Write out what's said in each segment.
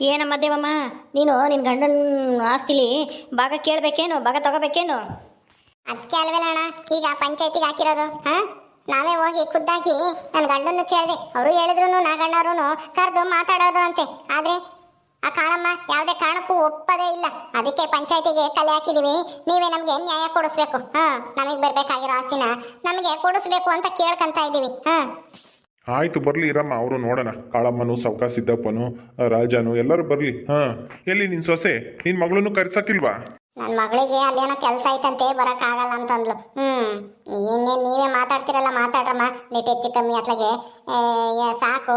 ಏನಮ್ಮ ದೇವಮ್ಮ? ನೀನು ನಿನ್ನ ಗಂಡನ ಆಸ್ತಿಲಿ ಭಾಗ ಕೇಳಬೇಕೇನು? ಭಾಗ ತಗೋಬೇಕೇನು? ಅದಕ್ಕೆ ಅಲ್ವಲ್ಲ ಅಣ್ಣ, ಈಗ ಪಂಚಾಯತಿಗೆ ಹಾಕಿರೋದು, ಹಾ? ನಾವೇ ಹೋಗಿ ಖುದ್ದಾಗಿ ನನ್ನ ಗಂಡನ್ನು ಕೇಳಿದೆ. ಅವರು ಹೇಳಿದ್ರು ನಾ ಗಂಡವ್ರು ಕರೆದು ಮಾತಾಡೋದು ಅಂತೆ. ಆದ್ರೆ ಆ ಕಾಣಮ್ಮ ಯಾವುದೇ ಕಾರಣಕ್ಕೂ ಒಪ್ಪದೇ ಇಲ್ಲ. ಅದಕ್ಕೆ ಪಂಚಾಯತಿಗೆ ಕಲೆ ಹಾಕಿದೀವಿ. ನೀವೇ ನಮಗೆ ನ್ಯಾಯ ಕೊಡಿಸ್ಬೇಕು. ಹಾ, ನಮಗೆ ಬರಬೇಕಾಗಿರೋ ಆಸ್ತಿನ ನಮಗೆ ಕೊಡಿಸ್ಬೇಕು ಅಂತ ಕೇಳ್ಕೊಂತ ಇದ್ದೀವಿ ಹಾ. ಆಯ್ತು, ಬರಲಿ ಇರಮ್ಮ ಅವರು ನೋಡೋಣ. ಕಾಳಮ್ಮನು ಸೌಕ ಸಿದ್ದಪ್ಪನು, ರಾಜನು, ಎಲ್ಲರೂ ಬರಲಿ. ಹಾ, ಎಲ್ಲಿ ನಿನ್ ಸೊಸೆ? ನಿನ್ ಮಗಳನ್ನು ಕರ್ಸಕ್ಕಿಲ್ವಾ ನನ್ನ ಮಗಳಿಗೆ ಅಲ್ಲೇನೋ ಕೆಲಸ ಐತಂತೆ, ಬರೋಕ್ಕಾಗಲ್ಲ ಅಂತಂದ್ಲು. ಹ್ಮ್ ಇನ್ನೇನು ನೀವೇ ಮಾತಾಡ್ತಿರಲ್ಲ, ಮಾತಾಡ್ರಮ್ಮ. ನೀಟ್ ಹೆಚ್ಚು ಕಮ್ಮಿ ಅತ್ಲಾಗೆ. ಸಾಕು.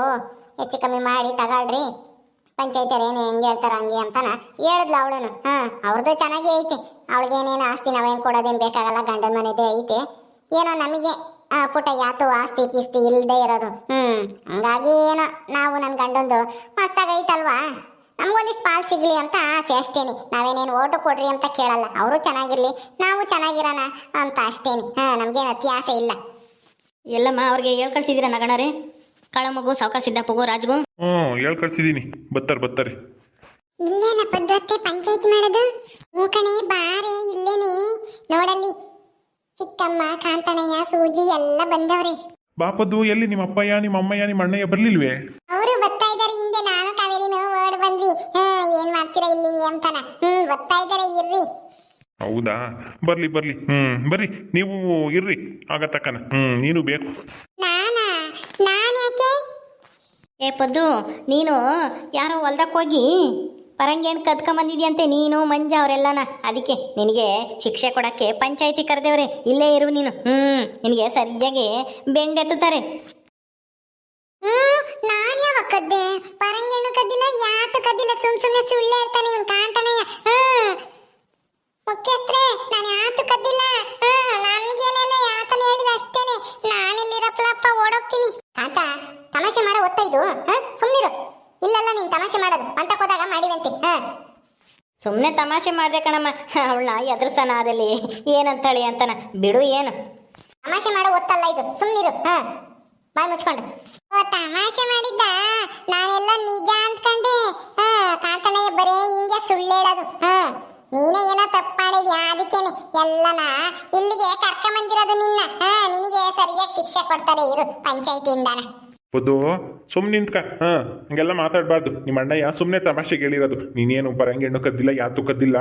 ಹೆಚ್ಚು ಕಮ್ಮಿ ಮಾಡಿ ತಗೊಳ್ರಿ. ಪಂಚಾಯತಿಯರು ಏನು ಹೆಂಗೆ ಹೇಳ್ತಾರ ಹಂಗೆ ಅಂತಾನ ಹೇಳಿದ್ಲು ಅವಳನು ಹಾ ಅವ್ರದ್ದು ಚೆನ್ನಾಗೇ ಐತಿ. ಅವಳಿಗೆ ಏನೇನು ಆಸ್ತಿ ನಾವೇನು ಕೊಡೋದೇನು ಬೇಕಾಗಲ್ಲ, ಗಂಡನ ಮನೆದೇ ಐತೆ. ಏನೋ ನಮಗೆ ಆ, ಪುಟ ಯಾತು ಆಸ್ತಿ ಪಿಸ್ತಿ ಇಲ್ಲದೆ ಇರೋದು. ಹ್ಮ್ ಹಂಗಾಗಿ ಏನೋ ನಾವು ನನ್ನ ಗಂಡೊಂದು ಮಸ್ತಾಗ ಐತಲ್ವಾ ನಮ್ಗೊಂದಿಷ್ಟು ಪಾಲ್ ಸಿಗ್ಲಿ ಅಂತ ಆಸೆ ಅಷ್ಟೇನಿ. ನಾವೇನೇನು ಓಟು ಕೊಡ್ರಿ ಅಂತ ಕೇಳಲ್ಲ. ಅವರು ಚೆನ್ನಾಗಿರ್ಲಿ ನಾವು ಚೆನ್ನಾಗಿರೋಣ ಅಂತ ಅಷ್ಟೇನಿ. ಹಾ ನಮ್ಗೇನು ಅತಿ ಆಸೆ ಇಲ್ಲ. ಎಲ್ಲಮ್ಮ ಅವ್ರಿಗೆ ಹೇಳ್ ಕಳ್ಸಿದ್ದೀರ ನಗಣರೇ ಕಳಮಗು ಸೌಕ ಸಿದ್ದಪ್ಪಗೂ ರಾಜ್ಗೂ? ಹ್ಞೂ ಹೇಳ್ ಕಳ್ಸಿದ್ದೀನಿ. ಬತ್ತಾರೆ ಬತ್ತಾರೆ. ಇಲ್ಲೇನ ಪದ್ಧತಿ ಪಂಚಾಯತಿ ಮಾಡೋದು? ಮೂಕಣೆ ಬಾರೆ ಇಲ್ಲೇನೆ. ನೋಡಲ್ಲಿ ಚಿಕ್ಕಮ್ಮ ಕಾಂತನಯ್ಯ ಸೂಜಿ ಎಲ್ಲ ಬಂದವ್ರೆ. ಬಾಪದ್ದು ಎಲ್ಲಿ ನಿಮ್ಮ ಅಪ್ಪಯ್ಯ ನಿಮ್ಮ ಅಮ್ಮಯ್ಯ ನಿಮ್ಮ ಅಣ್ಣಯ್ಯ ಬರ್ಲಿಲ್ವೇ? ಅವರು ಬರ್ತಾ ಇದಾರೆ ಹಿಂದೆ ನಾನು ಕಾವೇರಿನೂ ಓಡ್ ಬಂದ್ವಿ. ಹಾ ಏನ್ ಮಾಡ್ತೀರಾ ಇಲ್ಲಿ ಅಂತಾನ? ಹ್ಮ್ ಬರ್ತಾ ಇದಾರೆ ಇರ್ರಿ. ಹೌದಾ? ಬರಲಿ ಬರಲಿ. ಹ್ಮ್ ಬರ್ರಿ. ನೀವು ಇರ್ರಿ ಆಗತ್ತಕ್ಕನ ಹ್ಮ್ ನೀನು ಬೇಕು. ನಾನಾ? ನಾನ್ ಯಾಕೆ? ಏ ಪದ್ದು ನೀನು ಯಾರೋ ಹೊಲ್ದಕ್ಕೆ ಹೋಗಿ ಪರಂಗೇಣ್ ಕದ್ಕೊಂಬಂದಿದ್ಯಂತೆ ನೀನು, ಮಂಜ ಅವರೆಲ್ಲನ? ಅದಕ್ಕೆ ನಿನಗೆ ಶಿಕ್ಷೆ ಕೊಡಕ್ಕೆ ಪಂಚಾಯತಿ ಕರೆದೇವ್ರೆ, ಇಲ್ಲೇ ಇರು ನೀನು. ಹ್ಞೂ ನಿನಗೆ ಸರಿಯಾಗಿ ಬೆಂಡೆತ್ತುತ್ತಾರೆ. ನಾನ್ ಯಾವಾಗ ಕದ್ದೆ? ಪರಂಗೇನು ಕದ್ದಿಲ್ಲ ಯಾತು ಕದ್ದಿಲ್ಲ? ಸುಮ್ ಸುಮ್ಮನೆ ಸುಳ್ಳೆ ಹೇಳ್ತಾನೆ ಇವ್ನು ಹ್ಮ್. ಮುಖ್ಯಸ್ಥರೇ, ನಾನು ಯಾತು ಕದ್ದಿಲ್ಲ? ನನ್ಗೇನೇನೆ ಯಾತನ ಹೇಳಿದ ಅಷ್ಟೇನೆ. ನಾನಿಲ್ಲಿರಪ್ಲಪ್ಪ ಓಡೋಗ್ತೀನಿ. ಕಾಂತ ತಮಾಷೆ ಮಾಡೋ ಒತ್ತ ಇದು ಹ ಸುಮ್ನಿರು. ಇಲ್ಲಲ್ಲ ನೀನು ತಮಾಷೆ ಮಾಡೋದು. ಅಂತ ಹೋದಾಗ ಮಾಡಿವಂತೆ. ಹ. ಸುಮ್ಮನೆ ತಮಾಷೆ ಮಾಡಿದೆ ಕಣಮ್ಮ. ಅವಳನ್ನ ಎದುರ್ಸನ ಅದಲ್ಲಿ ಏನಂತಾಳೆ ಅಂತನ. ಬಿಡು ಏನು. ತಮಾಷೆ ಮಾಡೋ ಒತ್ತಲ್ಲ ಇದು. ಸುಮ್ಮನಿರು ಹ. ಬಾಯ್ ಮುಚ್ಕೊಂಡು. ಓ ತಮಾಷೆ ಮಾಡಿದ್ದ? ನಾನೆಲ್ಲ ನಿಜ ಅಂದ್ಕಂಡೆ. ಹ ಕಾಂತನಯ್ಯ ಬರೇ ಹಿಂಗೆ ಸುಳ್ಳು ಹೇಳೋದು. ಹ. ನೀನೇ ಏನೋ ತಪ್ಪು ಮಾಡಿದ್ಯಾ? ಅದಕ್ಕೇನೆ. ಎಲ್ಲನ ಇಲ್ಲಿಗೆ ಕರ್ಕೊಂಬಂದಿರೋದು ನಿನ್ನ. ಹ ನಿನಗೆ ಸರಿಯಾಗಿ ಶಿಕ್ಷೆ ಕೊಡ್ತಾರೆ. ಇರು ಪಂಚಾಯತಿಯಿಂದಾನ. ಬದ್ದು ಸುಮ್ಮನೆ ನಿಂತ್ಕ. ಹಾ ಹಂಗೆಲ್ಲ ಮಾತಾಡಬಾರ್ದು. ನಿಮ್ಮ ಅಣ್ಣಯ್ಯ ಸುಮ್ಮನೆ ತಮಾಷೆಗೆ ಹೇಳಿರೋದು ನೀನೇನು ಪರಂಗೆಣ್ಣು ಕದ್ದಿಲ್ಲ ಯಾತು ಕದ್ದಿಲ್ಲ?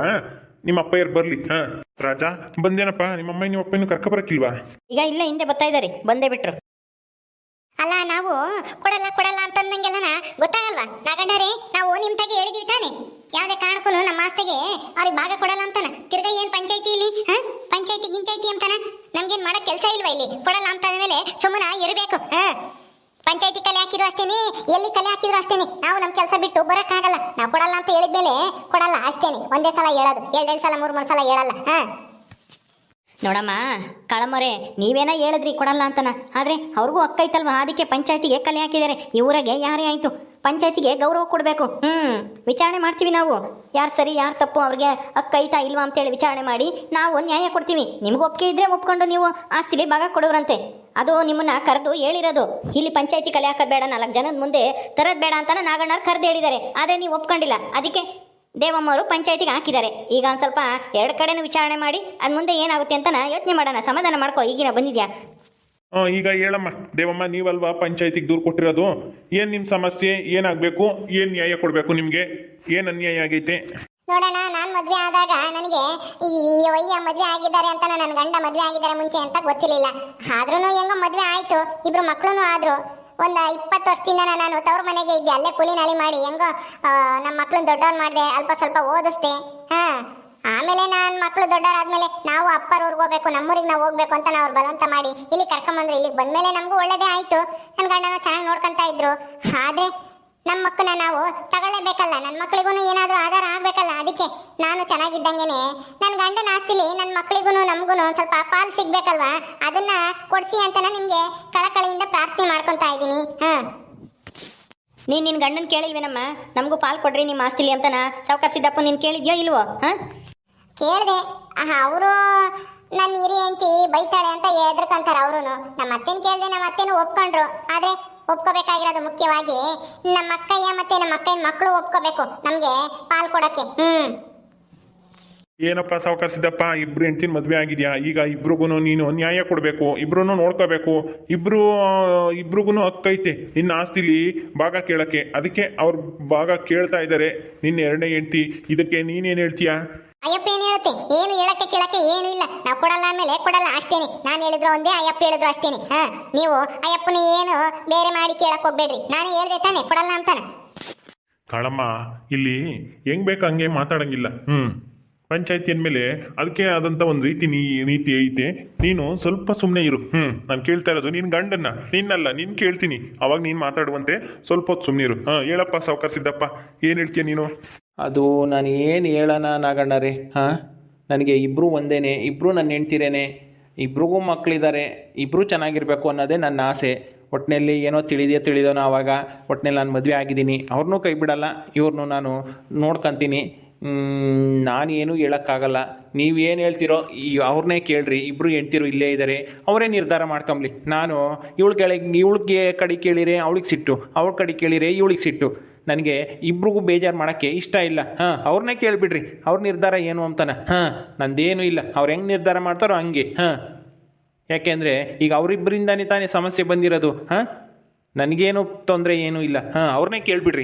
ನಿಮ್ಮ ಅಪ್ಪಯ್ಯರು ಬರಲಿ. ಹಾ. ರಾಜ ಬಂದೇನಪ್ಪ? ನಿಮ್ಮ ಅಮ್ಮ ನಿಮ್ಮ ಅಪ್ಪಯ್ಯನು ಕರ್ಕೊಬರಕ್ಕಿಲ್ವಾ ಈಗ ಇಲ್ಲ ಹಿಂದೆ ಬರ್ತಾ ಇದಾರೆ ಬಂದೇ ಬಿಟ್ರು. ಅಲ್ಲ ನಾವು ಕೊಡಲ್ಲ ಕೊಡಲ್ಲ ಅಂತಂದಂಗೆಲ್ಲನ ಗೊತ್ತಾಗಲ್ವಾ? ನಾಗಣ್ಣರೇ ನಾವು ನಿಮ್ ತಗೆ ಹೇಳಿದೀವಿ ತಾನೆ. ಯಾವ್ದೇ ಕಾರಣಕ್ಕೂ ನಮ್ಮ ಆಸ್ತಿಗೆ ಅವ್ರಿಗೆ ಭಾಗ ಕೊಡಲ್ಲ ಅಂತಾನ. ತಿರ್ಗಾ ಏನ್ ಪಂಚಾಯತಿ ಇಲ್ಲಿ? ಹ? ಪಂಚಾಯತಿ ಗಿಂಚಾಯತಿ ಅಂತಾನ? ನಮ್ಗೇನ್ ಮಾಡಕ್ ಕೆಲಸ ಇಲ್ವಾ ಇಲ್ಲಿ? ಕೊಡಲ್ಲ ಅಂತ ಅಂದ್ಮೇಲೆ ಸುಮ್ಮನ ಇರಬೇಕು. ಪಂಚಾಯತಿ ಕಲೆ ಹಾಕಿದ್ರು ಅಷ್ಟೇನಿ, ಎಲ್ಲಿ ಕಲೆ ಹಾಕಿದ್ರು ಅಷ್ಟೇನಿ. ನಾವು ನಮ್ಮ ಕೆಲಸ ಬಿಟ್ಟು ಬರೋಕ್ಕಾಗಲ್ಲ ನಾವು ಕೊಡಲ್ಲ ಅಂತ ಹೇಳಿದ್ಮೇಲೆ ಕೊಡಲ್ಲ ಅಷ್ಟೇನೆ. ಒಂದೇ ಸಲ ಹೇಳೋದು. ಎರಡೆರಡು ಸಲ ಮೂರು ಮೂರು ಸಲ ಹೇಳಲ್ಲ. ಹಾ. ನೋಡಮ್ಮ, ಕಳಮರೆ, ನೀವೇನ ಹೇಳಿದ್ರಿ ಕೊಡಲ್ಲ ಅಂತನ. ಆದರೆ ಅವ್ರಿಗೂ ಅಕ್ಕೈತಲ್ವಾ ಅದಕ್ಕೆ ಪಂಚಾಯತಿಗೆ ಕಲೆ ಹಾಕಿದ್ದಾರೆ. ಇವರಿಗೆ ಯಾರೇ ಆಯಿತು? ಪಂಚಾಯತಿಗೆ ಗೌರವ ಕೊಡಬೇಕು. ಹ್ಞೂ ವಿಚಾರಣೆ ಮಾಡ್ತೀವಿ ನಾವು. ಯಾರು ಸರಿ, ಯಾರು ತಪ್ಪು ಅವ್ರಿಗೆ ಅಕ್ಕೈತಾ ಇಲ್ವಾ ಅಂತೇಳಿ ವಿಚಾರಣೆ ಮಾಡಿ ನಾವು ನ್ಯಾಯ ಕೊಡ್ತೀವಿ. ನಿಮ್ಗೆ ಒಪ್ಪಿಗೆ ಇದ್ರೆ ಒಪ್ಕೊಂಡು ನೀವು ಆಸ್ತಿಲಿ ಭಾಗ ಕೊಡೋರಂತೆ. ಅದು ನಿಮ್ಮನ್ನ ಕರೆದು ಹೇಳಿರೋದು. ಇಲ್ಲಿ ಪಂಚಾಯತಿ ಕಲೆ ಹಾಕೋದು ಬೇಡ, ನಾಲ್ಕು ಜನದ ಮುಂದೆ ತರೋದು ಬೇಡ ಅಂತ ನಾಗಣ್ಣವ್ರು ಕರೆದು ಹೇಳಿದ್ದಾರೆ. ಆದರೆ ನೀವು ಒಪ್ಕೊಂಡಿಲ್ಲ. ಅದಕ್ಕೆ ದೇವಮ್ಮವರು ಪಂಚಾಯತಿಗೆ ಹಾಕಿದ್ದಾರೆ. ಈಗ ಒಂದು ಸ್ವಲ್ಪ ಎರಡು ಕಡೆನೂ ವಿಚಾರಣೆ ಮಾಡಿ ಅದು ಮುಂದೆ ಏನಾಗುತ್ತೆ ಅಂತ ಯೋಚನೆ ಮಾಡೋಣ. ಸಮಾಧಾನ ಮಾಡ್ಕೋ. ಈಗಿನ ಬಂದಿದ್ಯಾ? ಹಾಂ ಈಗ ಹೇಳಮ್ಮ, ದೇವಮ್ಮ, ನೀವಲ್ವಾ ಪಂಚಾಯತಿಗೆ ದೂರು ಕೊಟ್ಟಿರೋದು? ಏನು ನಿಮ್ಮ ಸಮಸ್ಯೆ? ಏನಾಗಬೇಕು? ಏನು ನ್ಯಾಯ ಕೊಡಬೇಕು ನಿಮಗೆ? ಏನು ಅನ್ಯಾಯ ಆಗೈತೆ? ನೋಡೋಣ ನಾನು ಮದುವೆ ಆದಾಗ ನನಗೆ ಈ ಒಯ್ಯ ಮದ್ವೆ ಆಗಿದ್ದಾರೆ ಅಂತ ನನ್ನ ಗಂಡ ಮದುವೆ ಆಗಿದ್ದಾರೆ ಮುಂಚೆ ಅಂತ ಗೊತ್ತಿರಲಿಲ್ಲ. ಆದ್ರೂ ಹೆಂಗೋ ಮದುವೆ ಆಯ್ತು, ಇಬ್ರು ಮಕ್ಕಳುನು ಆದ್ರು. ಒಂದು ಇಪ್ಪತ್ತು ವರ್ಷದಿಂದ ನಾನು ತವ್ರ ಮನೆಗೆ ಇದ್ದೆ, ಅಲ್ಲೇ ಕೂಲಿ ಮಾಡಿ ಹೆಂಗೋ ನಮ್ಮ ಮಕ್ಕಳನ್ನ ದೊಡ್ಡವ್ರು ಮಾಡಿದೆ, ಅಲ್ಪ ಸ್ವಲ್ಪ ಓದಿಸ್ದೆ. ಹಾ. ಆಮೇಲೆ ನನ್ನ ಮಕ್ಕಳು ದೊಡ್ಡವರಾದ್ಮೇಲೆ ನಾವು ಅಪ್ಪರವ್ರಿಗೆ ಹೋಗ್ಬೇಕು, ನಮ್ಮೂರಿಗೆ ನಾವು ಹೋಗ್ಬೇಕು ಅಂತ ನಾವು ಬಲವಂತ ಮಾಡಿ ಇಲ್ಲಿ ಕರ್ಕೊಂಬಂದ್ರು. ಇಲ್ಲಿಗೆ ಬಂದ್ಮೇಲೆ ನಮಗೂ ಒಳ್ಳೇದೇ ಆಯಿತು. ನನ್ನ ಗಂಡನ ಚೆನ್ನಾಗಿ ನೋಡ್ಕೊತಾ ಇದ್ರು. ಆದರೆ ನಮ್ಮ ಮಕ್ಕಳನ್ನ ನಾವು ತಗೊಳ್ಳೇಬೇಕಲ್ಲ ನನ್ನ ಮಕ್ಕಳಿಗೂ ಏನಾದರೂ ಆಧಾರ ಆಗಬೇಕಲ್ಲ, ಅದಕ್ಕೆ ನಾನು ಚೆನ್ನಾಗಿದ್ದಂಗೆನೆ. ನನ್ನ ಗಂಡನ ಆಸ್ತಿಲಿ ನನ್ನ ಮಕ್ಕಳಿಗೂ ನಮಗೂ ಸ್ವಲ್ಪ ಪಾಲು ಸಿಗ್ಬೇಕಲ್ವಾ? ಅದನ್ನ ಕೊಡಿಸಿ ಅಂತ ನಿಮಗೆ ಕಳಕಳಿಯಿಂದ ಪ್ರಾರ್ಥನೆ ಮಾಡ್ಕೊತಾ ಇದ್ದೀನಿ. ಹಾಂ. ನೀನು ನಿನ್ನ ಗಂಡನ ಕೇಳಿಲ್ವೇನಮ್ಮ? ನಮಗೂ ಪಾಲು ಕೊಡ್ರಿ ನಿಮ್ಮ ಆಸ್ತಿಲಿ ಅಂತನ? ಸಾವುಕಾಸಿದ್ದಪ್ಪ ನೀನು ಕೇಳಿದ್ಯೋ ಇಲ್ವೋ? ಹಾಂ? ಕೇಳಿದೆ ಅವರು ನನ್ನ ಹಿರಿಯ ಹೆಂಡತಿ ಬೈತಾಳೆ ಅಂತ ಹೆದರ್ಕಂತಾರೆ ಅವರು ನಮ್ಮ ಅತ್ತೆನ ಕೇಳಿದೆ, ನಮ್ಮ ಅತ್ತೆನೂ ಒಪ್ಕೊಂಡ್ರು. ಆದ್ರೆ ಒಪ್ಕೋಬೇಕಾಗಿರೋದು ಮುಖ್ಯವಾಗಿ ನಮ್ಮ ಅಕ್ಕಯ್ಯ ಮತ್ತೆ ನಮ್ಮ ಅಕ್ಕನ ಮಕ್ಕಳು ಒಪ್ಕೋಬೇಕು ನಮಗೆ ಪಾಲ್ ಕೊಡಕ್ಕೆ. ಹ್ಞೂ ಏನಪ್ಪ ಸಾವುಕಾರ ಸಿದ್ದಪ್ಪ ಇಬ್ರು ಹೆಂಡ್ತಿನ ಮದುವೆ ಆಗಿದ್ಯಾ? ಈಗ ಇಬ್ರಿಗೂ ನೀನು ನ್ಯಾಯ ಕೊಡಬೇಕು. ಇಬ್ರು ನೋಡ್ಕೋಬೇಕು. ಇಬ್ರು ಇಬ್ರಿಗೂ ಹಕ್ಕೈತೆ. ನಿನ್ನ ಆಸ್ತಿಲಿ ಭಾಗ ಕೇಳಕ್ಕೆ. ಅದಕ್ಕೆ ಅವ್ರು ಭಾಗ ಕೇಳ್ತಾ ಇದ್ದಾರೆ ನಿನ್ನ ಎರಡನೇ ಹೆಂಡ್ತಿ. ಇದಕ್ಕೆ ನೀನೇನು ಹೇಳ್ತೀಯಾ? ಅಯ್ಯಪ್ಪ ಏನು ಹೇಳುತ್ತೆ? ಏನು ಹೇಳಕ್ಕೆ ಕೇಳಕ್ಕೆ ಏನು ಇಲ್ಲ. ನಾವು ಕೊಡಲ್ಲ ಆಮೇಲೆ ಕೊಡಲ್ಲ ಅಷ್ಟೇನೆ. ನಾನು ಹೇಳಿದ್ರು ಒಂದೇ, ಅಯ್ಯಪ್ಪ ಹೇಳಿದ್ರು ಅಷ್ಟೇನೆ. ಹಾ, ನೀವು ಅಯ್ಯಪ್ಪನ ಏನು ಬೇರೆ ಮಾಡಿ ಕೇಳಕ್ ಹೋಗ್ಬೇಡ್ರಿ. ನಾನು ಹೇಳ್ದೆ ತಾನೆ, ಕೊಡಲ್ಲ ಅಂತಾನೆ. ಕಳಮ್ಮ, ಇಲ್ಲಿ ಹೆಂಗ್ ಬೇಕು ಹಂಗೆ ಮಾತಾಡಂಗಿಲ್ಲ. ಹ್ಮ್. ಪಂಚಾಯತಿ ಅಂದಮೇಲೆ ಅದಕ್ಕೆ ಆದಂಥ ಒಂದು ರೀತಿ ನೀ, ನೀತಿ ಐತೆ. ನೀನು ಸ್ವಲ್ಪ ಸುಮ್ಮನೆ ಇರು. ಹ್ಞೂ ನಾನು ಕೇಳ್ತಾ ಇರೋದು ನಿನ್ನ ಗಂಡನ್ನ, ನಿನ್ನಲ್ಲ ನಿನ್ನ ಕೇಳ್ತೀನಿ. ಅವಾಗ ನೀನು ಮಾತಾಡುವಂತೆ ಸ್ವಲ್ಪ ಹೊತ್ತು ಸುಮ್ಮನೆ ಇರು. ಹಾಂ, ಹೇಳಪ್ಪ, ಸಾವುಕಾರ ಸಿದ್ದಪ್ಪ. ಏನು ಹೇಳ್ತೀಯ ನೀನು? ಅದು ನಾನು ಏನು ಹೇಳೋಣ ನಾಗಣ್ಣರೇ? ಹಾಂ? ನನಗೆ ಇಬ್ಬರು ಒಂದೇನೆ ಇಬ್ಬರೂ ನನ್ನ ಹೆಂಡ್ತಿರೇನೆ, ಇಬ್ರಿಗೂ ಮಕ್ಕಳಿದ್ದಾರೆ ಇಬ್ಬರೂ ಚೆನ್ನಾಗಿರಬೇಕು ಅನ್ನೋದೇ ನನ್ನ ಆಸೆ. ಒಟ್ಟಿನಲ್ಲಿ ಏನೋ ತಿಳಿದೇ ತಿಳಿದೋನೋ ಆವಾಗ ಒಟ್ಟಿನಲ್ಲಿ ನಾನು ಮದುವೆ ಆಗಿದ್ದೀನಿ. ಅವ್ರನ್ನೂ ಕೈ ಬಿಡಲ್ಲ ಇವ್ರನ್ನೂ ನಾನು ನೋಡ್ಕೊತೀನಿ. ನಾನೇನು ಹೇಳೋಕ್ಕಾಗಲ್ಲ. ನೀವು ಏನು ಹೇಳ್ತೀರೋ, ಈ ಅವ್ರನ್ನೇ ಕೇಳ್ರಿ ಇಬ್ಬರು ಹೆಂಡ್ತಿರು ಇಲ್ಲೇ ಇದ್ದಾರೆ ಅವರೇ ನಿರ್ಧಾರ ಮಾಡ್ಕೊಂಬ್ಲಿ. ನಾನು, ಇವಳು ಕೆಳಗೆ, ಇವಳಿಗೆ ಕಡೆ ಕೇಳಿರೆ ಅವಳಿಗೆ ಸಿಟ್ಟು, ಅವಳ ಕಡೆ ಕೇಳಿರೆ ಇವಳಿಗೆ ಸಿಟ್ಟು. ನನಗೆ ಇಬ್ರಿಗೂ ಬೇಜಾರು ಮಾಡೋಕ್ಕೆ ಇಷ್ಟ ಇಲ್ಲ. ಹಾಂ. ಅವ್ರನ್ನೇ ಕೇಳಿಬಿಡ್ರಿ. ಅವ್ರ ನಿರ್ಧಾರ ಏನು ಅಂತಾನೆ. ಹಾಂ. ನಂದೇನು ಇಲ್ಲ. ಅವ್ರು ಹೆಂಗೆ ನಿರ್ಧಾರ ಮಾಡ್ತಾರೋ ಹಂಗೆ. ಹಾಂ. ಯಾಕೆಂದರೆ ಈಗ ಅವರಿಬ್ಬರಿಂದನೇ ತಾನೇ ಸಮಸ್ಯೆ ಬಂದಿರೋದು. ಹಾಂ. ನನಗೇನು ತೊಂದರೆ ಏನೂ ಇಲ್ಲ. ಹಾಂ. ಅವ್ರನ್ನೇ ಕೇಳಿಬಿಡ್ರಿ.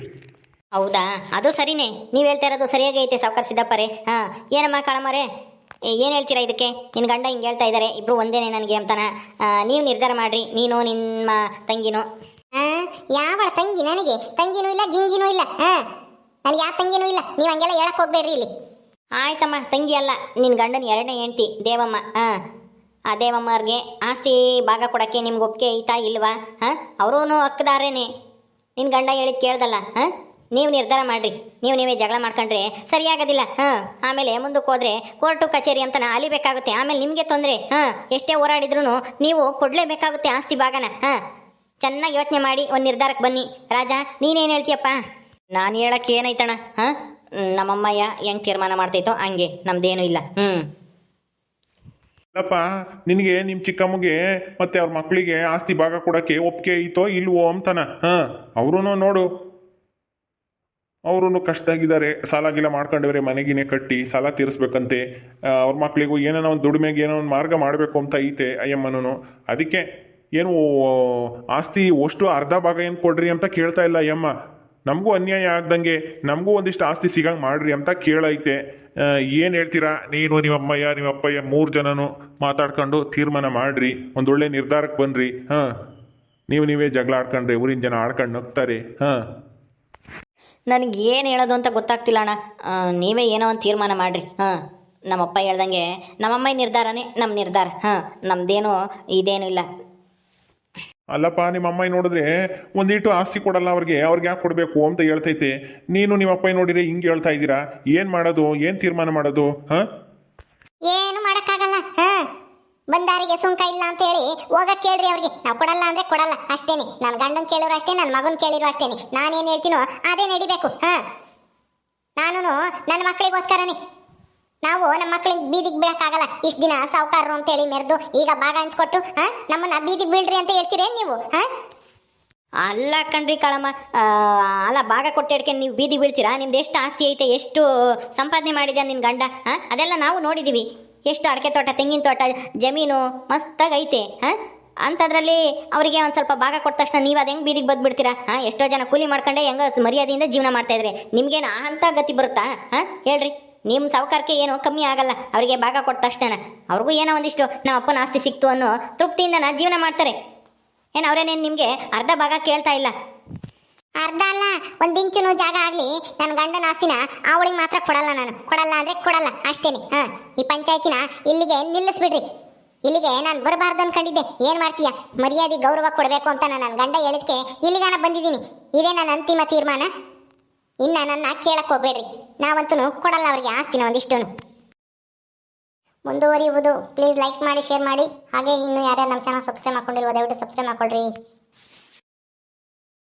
ಹೌದಾ? ಅದು ಸರಿನೇ. ನೀವು ಹೇಳ್ತಾ ಇರೋದು ಸರಿಯಾಗಿ ಐತೆ ಸಾವುಕಾರ ಸಿದ್ದಪ್ಪರೇ. ಹಾಂ. ಏನಮ್ಮ ಕಳಮರೆ ಏನು ಹೇಳ್ತೀರಾ ಇದಕ್ಕೆ? ನಿನ್ನ ಗಂಡ ಹಿಂಗೆ ಹೇಳ್ತಾ ಇದ್ದಾರೆ ಇಬ್ಬರು ಒಂದೇನೆ ನನಗೆ ಅಂತಾನ. ನೀವು ನಿರ್ಧಾರ ಮಾಡಿರಿ. ನೀನು ನಿಮ್ಮ ತಂಗಿನೋ. ಯಾವಳ ತಂಗಿ ನನಗೆ? ತಂಗಿನೂ ಇಲ್ಲ, ಗಿಂಗಿನೂ ಇಲ್ಲ, ಹಾ? ನನಗೆ ಯಾವ ತಂಗಿನೂ ಇಲ್ಲ. ನೀವು ಹಂಗೆಲ್ಲ ಹೇಳಕ್ ಹೋಗ್ಬೇಡ್ರಿ ಇಲ್ಲಿ. ಆಯ್ತಮ್ಮ, ತಂಗಿ ಅಲ್ಲ. ನಿನ್ನ ಗಂಡನ ಎರಡನೇ ಹೆಂಡತಿ, ದೇವಮ್ಮ, ಹಾಂ? ಆ ದೇವಮ್ಮವ್ರಿಗೆ ಆಸ್ತಿ ಭಾಗ ಕೊಡೋಕ್ಕೆ ನಿಮ್ಗೆ ಒಪ್ಪಿಗೆ ಐತಾ ಇಲ್ವಾ? ಹಾಂ? ಅವರೂ ಹಕ್ಕದಾರೇನೆ ನಿನ್ನ ಗಂಡ ಹೇಳಿದ್ ಕೇಳ್ದಲ್ಲ, ಹಾಂ? ನೀವು ನಿರ್ಧಾರ ಮಾಡಿರಿ. ನೀವು ನೀವೇ ಜಗಳ ಮಾಡ್ಕೊಂಡ್ರೆ ಸರಿಯಾಗೋದಿಲ್ಲ, ಹಾಂ? ಆಮೇಲೆ ಮುಂದಕ್ಕೆ ಹೋದ್ರೆ ಕೋರ್ಟು ಕಚೇರಿ ಅಂತ ಅಲಿಬೇಕಾಗುತ್ತೆ. ಆಮೇಲೆ ನಿಮಗೆ ತೊಂದರೆ, ಹಾಂ? ಎಷ್ಟೇ ಹೋರಾಡಿದ್ರು ನೀವು ಕೊಡಲೇಬೇಕಾಗುತ್ತೆ ಆಸ್ತಿ ಭಾಗನ, ಹಾಂ? ಚೆನ್ನಾಗಿ ಯೋಚನೆ ಮಾಡಿ ಒಂದು ನಿರ್ಧಾರಕ್ಕೆ ಬನ್ನಿ. ರಾಜ ನೀನೇನು ಹೇಳ್ತೀಯಪ್ಪ? ನಾನು ಹೇಳಕ್ಕೆ ಏನಾಯ್ತಣ ಹಾಂ? ನಮ್ಮಮ್ಮಯ್ಯ ಹೆಂಗೆ ತೀರ್ಮಾನ ಮಾಡ್ತೈತೋ ಹಂಗೆ ನಮ್ದೇನು ಇಲ್ಲ. ಹ್ಞೂ ಅಲ್ಲಪ್ಪ ನಿನಗೆ ನಿಮ್ಮ ಚಿಕ್ಕಮ್ಮಗೆ ಮತ್ತೆ ಅವ್ರ ಮಕ್ಕಳಿಗೆ ಆಸ್ತಿ ಭಾಗ ಕೊಡೋಕ್ಕೆ ಒಪ್ಪಿಗೆ ಐತೋ ಇಲ್ವೋ ಅಂತಾನ? ಹಾಂ? ಅವ್ರೂ ನೋಡು. ಅವರು ಕಷ್ಟದಾಗಿದ್ದಾರೆ ಸಾಲ ಗೀಲ ಮಾಡ್ಕೊಂಡವ್ರೆ ಮನೆಗಿನೇ ಕಟ್ಟಿ ಸಾಲ ತೀರಿಸ್ಬೇಕಂತೆ. ಅವ್ರ ಮಕ್ಕಳಿಗೂ ಏನೇನೋ ಒಂದು ದುಡಿಮೆಗೆ ಏನೋ ಒಂದು ಮಾರ್ಗ ಮಾಡಬೇಕು ಅಂತ ಐತೆ ಅಯ್ಯಮ್ಮನೂ ಅದಕ್ಕೆ ಏನು, ಆಸ್ತಿ ಅಷ್ಟು ಅರ್ಧ ಭಾಗ ಏನು ಕೊಡ್ರಿ ಅಂತ ಕೇಳ್ತಾ ಇಲ್ಲ, ಯಮ್ಮ. ನಮಗೂ ಅನ್ಯಾಯ ಆಗ್ದಂಗೆ, ನಮಗೂ ಒಂದಿಷ್ಟು ಆಸ್ತಿ ಸಿಗಂಗೆ ಮಾಡ್ರಿ ಅಂತ ಕೇಳೈತೆ. ಏನು ಹೇಳ್ತೀರಾ? ನೀನು ನಿಮ್ಮ ಅಮ್ಮಯ್ಯ ನಿಮ್ಮ ಅಪ್ಪಯ್ಯ ಮೂರು ಜನನು ಮಾತಾಡ್ಕೊಂಡು ತೀರ್ಮಾನ ಮಾಡ್ರಿ. ಒಂದೊಳ್ಳೆ ನಿರ್ಧಾರಕ್ಕೆ ಬನ್ನಿರಿ ಹಾಂ. ನೀವು ನೀವೇ ಜಗಳ ಆಡ್ಕೊಂಡ್ರೆ, ಊರಿನ ಜನ ಆಡ್ಕೊಂಡು ನಗ್ತಾರೆ. ಹಾಂ. ನನಗೆ ಏನು ಹೇಳೋದು ಅಂತ ಗೊತ್ತಾಗ್ತಿಲ್ಲ ಅಣ್ಣ. ನೀವೇ ಏನೋ ಒಂದು ತೀರ್ಮಾನ ಮಾಡಿರಿ. ಹಾಂ. ನಮ್ಮಪ್ಪ ಹೇಳ್ದಂಗೆ ನಮ್ಮಮ್ಮ ನಿರ್ಧಾರನೇ ನಮ್ಮ ನಿರ್ಧಾರ. ಹಾಂ. ನಮ್ಮದೇನು ಇದೇನು ಇಲ್ಲ. ಅಲ್ಲಪ್ಪ, ನಿಮ್ಮ ಅಮ್ಮಾಯಿ ನೋಡಿದ್ರೆ ಒಂದೀಟು ಆಸ್ತಿ ಕೊಡಲ್ಲ ಅವ್ರಿಗೆ ಅವ್ರಿಗೆ ಯಾಕೆ ಕೊಡಬೇಕು ಅಂತ ಹೇಳ್ತೈತೆ. ನೀನು ನಿಮ್ಮ ಅಪ್ಪಾಯಿ ನೋಡಿದ್ರೆ ಹಿಂಗೆ ಹೇಳ್ತಾ ಇದ್ದೀರಾ? ಏನು ಮಾಡೋದು? ಏನು ತೀರ್ಮಾನ ಮಾಡೋದು? ಹಾಂ? ಏನು ಮಾಡಕ್ಕಾಗಲ್ಲ ಬಂದಾರಿಗೆ ಸುಂಕ ಇಲ್ಲ ಅಂತ ಹೇಳಿ ಹೋಗಕ್ ಕೇಳ್ರಿ ಅವ್ರಿಗೆ. ನಾವು ಕೊಡಲ್ಲ ಅಂದ್ರೆ ಕೊಡಲ್ಲ, ಅಷ್ಟೇನೆ. ನನ್ನ ಗಂಡನ್ ಕೇಳಿರೋ ಅಷ್ಟೇ ನನ್ನ ಮಗನ್ ಕೇಳಿರೋ ಅಷ್ಟೇನೆ. ನಾನೇನ್ ಹೇಳ್ತೀನೋ, ಅದೇ ನಡಿಬೇಕು, ಹಾ? ನಾನು ನನ್ನ ಮಕ್ಕಳಿಗೋಸ್ಕರನೇ ನಾವು ನಮ್ಮ ಮಕ್ಕಳಿಗೆ ಬೀದಿಗೆ ಬೀಳಕ್ಕಾಗಲ್ಲ. ಇಷ್ಟು ದಿನ ಸಾವುಕಾರರು ಅಂತೇಳಿ ಮೆರೆದು ಈಗ ಭಾಗ ಹಂಚ್ಕೊಟ್ಟು ಹಾ ನಮ್ಮನ್ನ ಬೀದಿಗೆ ಬೀಳ್ರಿ ಅಂತ ಹೇಳ್ತೀರೇನು ನೀವು ಅಲ್ಲ ಕಣ್ರಿ ಕಳಮ್ಮ ಅಲ್ಲ ಭಾಗ ಕೊಟ್ಟಿಡ್ಕೆ ನೀವು ಬೀದಿ ಬೀಳ್ತೀರಾ? ನಿಮ್ದು ಎಷ್ಟು ಆಸ್ತಿ ಐತೆ, ಎಷ್ಟು ಸಂಪಾದನೆ ಮಾಡಿದೆ ನಿನ್ನ ಗಂಡ ಅದೆಲ್ಲ ನಾವು ನೋಡಿದ್ದೀವಿ ಎಷ್ಟು ಅಡಿಕೆ ತೋಟ, ತೆಂಗಿನ ತೋಟ, ಜಮೀನು ಮಸ್ತಾಗಿ ಐತೆ ಹಾಂ ಅಂಥದ್ರಲ್ಲಿ ಅವರಿಗೆ ಒಂದು ಸ್ವಲ್ಪ ಭಾಗ ಕೊಟ್ಟ ತಕ್ಷಣ ನೀವು ಅದು ಹೆಂಗೆ ಬೀದಿಗೆ ಬಂದುಬಿಡ್ತೀರಾ? ಹಾಂ ಎಷ್ಟೋ ಜನ ಕೂಲಿ ಮಾಡ್ಕೊಂಡೆ ಹೆಂಗ ಮರ್ಯಾದೆಯಿಂದ ಜೀವನ ಮಾಡ್ತಾ ಇದ್ರೆ. ಆ ಹಂತ ಗತಿ ಬರುತ್ತಾ ಹಾಂ ಹೇಳ್ರಿ. ನಿಮ್ಮ ಸಾವುಕಾರಕ್ಕೆ ಏನು ಕಮ್ಮಿ ಆಗಲ್ಲ, ಅವರಿಗೆ ಭಾಗ ಕೊಟ್ಟ ತಕ್ಷಣ ಅವ್ರಿಗೂ ಏನೋ ಒಂದಿಷ್ಟು ನಮ್ಮ ಅಪ್ಪನ ಆಸ್ತಿ ಸಿಕ್ತು ಅನ್ನೋ ತೃಪ್ತಿಯಿಂದ ಜೀವನ ಮಾಡ್ತಾರೆ. ಏನು ಅವರೇನೇನು ನಿಮಗೆ ಅರ್ಧ ಭಾಗ ಕೇಳ್ತಾ ಇಲ್ಲ? ಅರ್ಧ ಅಲ್ಲ ಒಂದು ಜಾಗ ಆಗಲಿ ನನ್ನ ಗಂಡನ ಆಸ್ತಿನ ಅವಳಿಗೆ ಮಾತ್ರ ಕೊಡಲ್ಲ ನಾನು. ಕೊಡಲ್ಲ ಅಂದರೆ ಕೊಡಲ್ಲ, ಅಷ್ಟೇನೆ. ಹಾಂ, ಈ ಪಂಚಾಯತಿನ ಇಲ್ಲಿಗೆ ನಿಲ್ಲಿಸ್ಬಿಡ್ರಿ. ಇಲ್ಲಿಗೆ ನಾನು ಬರಬಾರ್ದು ಅನ್ಕೊಂಡಿದ್ದೆ. ಏನು ಮಾಡ್ತೀಯ? ಮರ್ಯಾದೆ ಗೌರವ ಕೊಡಬೇಕು ಅಂತ ನನ್ನ ಗಂಡ ಹೇಳಿದ್ಕೆ ಇಲ್ಲಿಗಾನ ಬಂದಿದ್ದೀನಿ. ಇದೇ ನನ್ನ ಅಂತಿಮ ತೀರ್ಮಾನ? ಇನ್ನ ನನ್ನ ಕೇಳಕ್ ಹೋಗ್ಬೇಡ್ರಿ. ನಾವಂತೂ ಕೊಡಲ್ಲ ಅವ್ರಿಗೆ ಆಸ್ತಿನ ಒಂದಿಷ್ಟು ಮುಂದುವರಿಯುವುದು. ಪ್ಲೀಸ್ ಲೈಕ್ ಮಾಡಿ ಶೇರ್ ಮಾಡಿ. ಹಾಗೆ ಇನ್ನು ಯಾರ್ಯಾರು ನಮ್ಮ ಚಾನಲ್ ಸಬ್ಸ್ಕ್ರೈಬ್ ಮಾಡ್ಕೊಂಡಿಲ್ವೋ ದಯವಿಟ್ಟು ಸಬ್ಸ್ಕ್ರೈಬ್ ಮಾಡ್ಕೊಳ್ರಿ.